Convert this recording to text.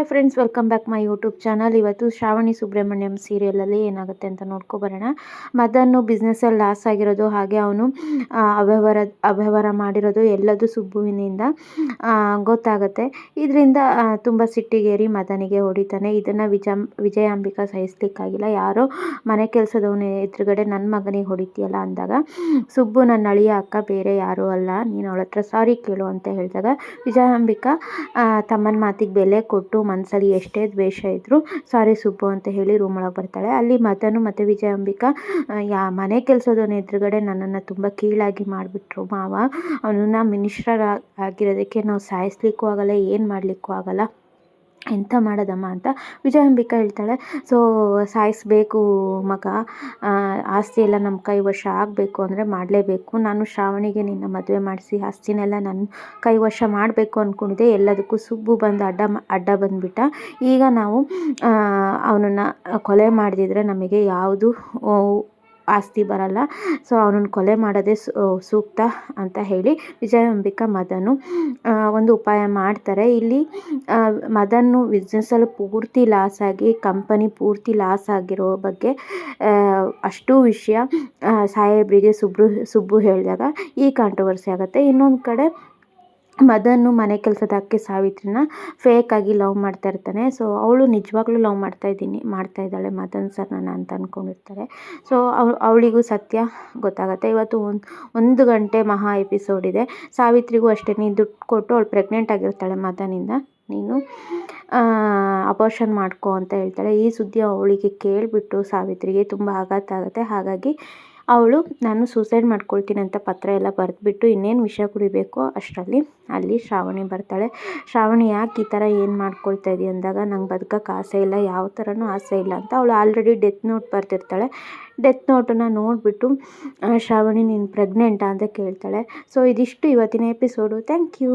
Hi friends welcome back my YouTube channel ಇವತ್ತು ಶ್ರಾವಣಿ ಸುಬ್ರಹ್ಮಣ್ಯಂ ಸೀರಿಯಲಲ್ಲಿ ಏನಾಗುತ್ತೆ ಅಂತ ನೋಡ್ಕೊಬರೋಣ ಮದನ್ನು ಬಿಸ್ನೆಸ್ಸಲ್ಲಿ ಲಾಸ್ ಆಗಿರೋದು, ಹಾಗೆ ಅವನು ಅವ್ಯವಹಾರ ಅವ್ಯವಹಾರ ಮಾಡಿರೋದು ಎಲ್ಲದು ಸುಬ್ಬುವಿನಿಂದ ಗೊತ್ತಾಗುತ್ತೆ. ಇದರಿಂದ ತುಂಬ ಸಿಟ್ಟಿಗೇರಿ ಮದನಿಗೆ ಹೊಡಿತಾನೆ. ಇದನ್ನು ವಿಜ, ವಿಜಯಾಂಬಿಕಾ ಸಹಿಸ್ಲಿಕ್ಕಾಗಿಲ್ಲ. ಯಾರೋ ಮನೆ ಕೆಲಸದವನು ಎದುರುಗಡೆ ನನ್ನ ಮಗನಿಗೆ ಹೊಡಿತೀಯಲ್ಲ ಅಂದಾಗ, ಸುಬ್ಬು ನನ್ನ ಅಳಿಯ ಅಕ್ಕ ಬೇರೆ ಯಾರೂ ಅಲ್ಲ, ನೀನು ಅವಳ ಹತ್ರ ಸಾರಿ ಕೇಳು ಅಂತ ಹೇಳಿದಾಗ, ವಿಜಯಾಂಬಿಕಾ ತಮ್ಮನ ಮಾತಿಗೆ ಬೆಲೆ ಕೊಟ್ಟು ಮನಸ್ಸಲ್ಲಿ ಎಷ್ಟೇ ದ್ವೇಷ ಇದ್ದರೂ ಸಾರಿ ಸುಬ್ಬು ಅಂತ ಹೇಳಿ ರೂಮ್ ಒಳಗೆ ಬರ್ತಾಳೆ. ಅಲ್ಲಿ ಮದನು ಮತ್ತು ವಿಜಯಾಂಬಿಕಾ ಯಾ, ಮನೆ ಕೆಲಸದವನ ಎದುರುಗಡೆ ನನ್ನನ್ನು ತುಂಬ ಕೀಳಾಗಿ ಮಾಡಿಬಿಟ್ರು ಮಾವ. ಅವನನ್ನ ಮಿನಿಸ್ಟರ್ ಆಗಿರೋದಕ್ಕೆ ನಾವು ಸಾಯಿಸ್ಲಿಕ್ಕೂ ಆಗಲ್ಲ, ಏನು ಮಾಡಲಿಕ್ಕೂ ಆಗಲ್ಲ. ಎಂಥ ಮಾಡೋದಮ್ಮ ಅಂತ ವಿಜಯಾಂಬಿಕಾ ಹೇಳ್ತಾಳೆ. ಸೊ, ಸಾಯಿಸ್ಬೇಕು ಮಗ. ಆಸ್ತಿ ಎಲ್ಲ ನಮ್ಮ ಕೈ ವಶ ಆಗಬೇಕು ಅಂದರೆ ಮಾಡಲೇಬೇಕು. ನಾನು ಶ್ರಾವಣಿಗೆ ನಿನ್ನ ಮದುವೆ ಮಾಡಿಸಿ, ಆಸ್ತಿನೆಲ್ಲ ನನ್ನ ಕೈ ವಶ ಮಾಡಬೇಕು ಅಂದ್ಕೊಂಡಿದ್ದೆ ಎಲ್ಲದಕ್ಕೂ ಸುಬ್ಬು ಬಂದು ಅಡ್ಡ ಅಡ್ಡ ಬಂದುಬಿಟ್ಟ. ಈಗ ನಾವು ಅವನನ್ನು ಕೊಲೆ ಮಾಡಿದ್ರೆ ನಮಗೆ ಯಾವುದು ಆಸ್ತಿ ಬರಲ್ಲ. ಸೊ ಅವನನ್ನು ಕೊಲೆ ಮಾಡೋದೇ ಸೂಕ್ತ ಅಂತ ಹೇಳಿ ವಿಜಯಾಂಬಿಕಾ ಮದನು ಒಂದು ಉಪಾಯ ಮಾಡ್ತಾರೆ. ಇಲ್ಲಿ ಮದನ್ನು ಬಿಸ್ನೆಸ್ಸಲ್ಲಿ ಪೂರ್ತಿ ಲಾಸ್ ಆಗಿ ಕಂಪನಿ ಪೂರ್ತಿ ಲಾಸ್ ಆಗಿರೋ ಬಗ್ಗೆ ಅಷ್ಟು ವಿಷಯ ಸಾಹೇಬ್ರಿಗೆ ಸುಬ್ರು, ಸುಬ್ಬು ಹೇಳಿದಾಗ ಈ ಕಾಂಟ್ರವರ್ಸಿ ಆಗುತ್ತೆ. ಇನ್ನೊಂದು ಕಡೆ ಮದನ್ನು ಮನೆ ಕೆಲಸದಕ್ಕೆ ಸಾವಿತ್ರಿನ ಫೇಕ್ ಆಗಿ ಲವ್ ಮಾಡ್ತಾ ಇರ್ತಾನೆ. ಸೊ ಅವಳು ನಿಜವಾಗ್ಲೂ ಲವ್ ಮಾಡ್ತಾ ಇದ್ದೀನಿ, ಮಾಡ್ತಾ ಇದ್ದಾಳೆ ಮದನ್ ಸರ್ ನನ್ನ ಅಂತ ಅಂದ್ಕೊಂಡಿರ್ತಾರೆ ಸೊ ಅವಳು ಅವಳಿಗೂ ಸತ್ಯ ಗೊತ್ತಾಗುತ್ತೆ. ಇವತ್ತು ಒಂದು ಒಂದು ಗಂಟೆ ಮಹಾ ಎಪಿಸೋಡ್ ಇದೆ. ಸಾವಿತ್ರಿಗೂ ಅಷ್ಟೇ, ನೀನು ದುಡ್ಡು ಕೊಟ್ಟು ಅವಳು ಪ್ರೆಗ್ನೆಂಟ್ ಆಗಿರ್ತಾಳೆ ಮದನಿಂದ ನೀನು ಅಬಾರ್ಷನ್ ಮಾಡ್ಕೋ ಅಂತ ಹೇಳ್ತಾಳೆ. ಈ ಸುದ್ದಿ ಅವಳಿಗೆ ಕೇಳಿಬಿಟ್ಟು ಸಾವಿತ್ರಿಗೆ ತುಂಬ ಆಘಾತ ಆಗುತ್ತೆ. ಹಾಗಾಗಿ ಅವಳು, ನಾನು ಸೂಸೈಡ್ ಮಾಡ್ಕೊಳ್ತೀನಿ ಅಂತ ಪತ್ರ ಎಲ್ಲ ಬರೆದ್ಬಿಟ್ಟು ಇನ್ನೇನು ವಿಷ ಕುಡಿಬೇಕೋ ಅಷ್ಟರಲ್ಲಿ? ಅಲ್ಲಿ ಶ್ರಾವಣಿ ಬರ್ತಾಳೆ. ಶ್ರಾವಣಿ, ಯಾಕೆ ಈ ಥರ ಏನು ಮಾಡ್ಕೊಳ್ತಾ ಇದೀಯ? ಅಂದಾಗ, ನಂಗೆ ಬದುಕಕ್ಕೆ ಆಸೆ ಇಲ್ಲ, ಯಾವ ಥರನೂ ಆಸೆ ಇಲ್ಲ ಅಂತ ಅವಳು ಆಲ್ರೆಡಿ ಡೆತ್ ನೋಟ್ ಬರ್ತಿರ್ತಾಳೆ. ಡೆತ್ ನೋಟನ್ನು ನೋಡಿಬಿಟ್ಟು ಶ್ರಾವಣಿ, ನೀನು ಪ್ರೆಗ್ನೆಂಟಾ ಅಂತ ಕೇಳ್ತಾಳೆ. ಸೊ ಇದಿಷ್ಟು ಇವತ್ತಿನ ಎಪಿಸೋಡು ಥ್ಯಾಂಕ್ ಯು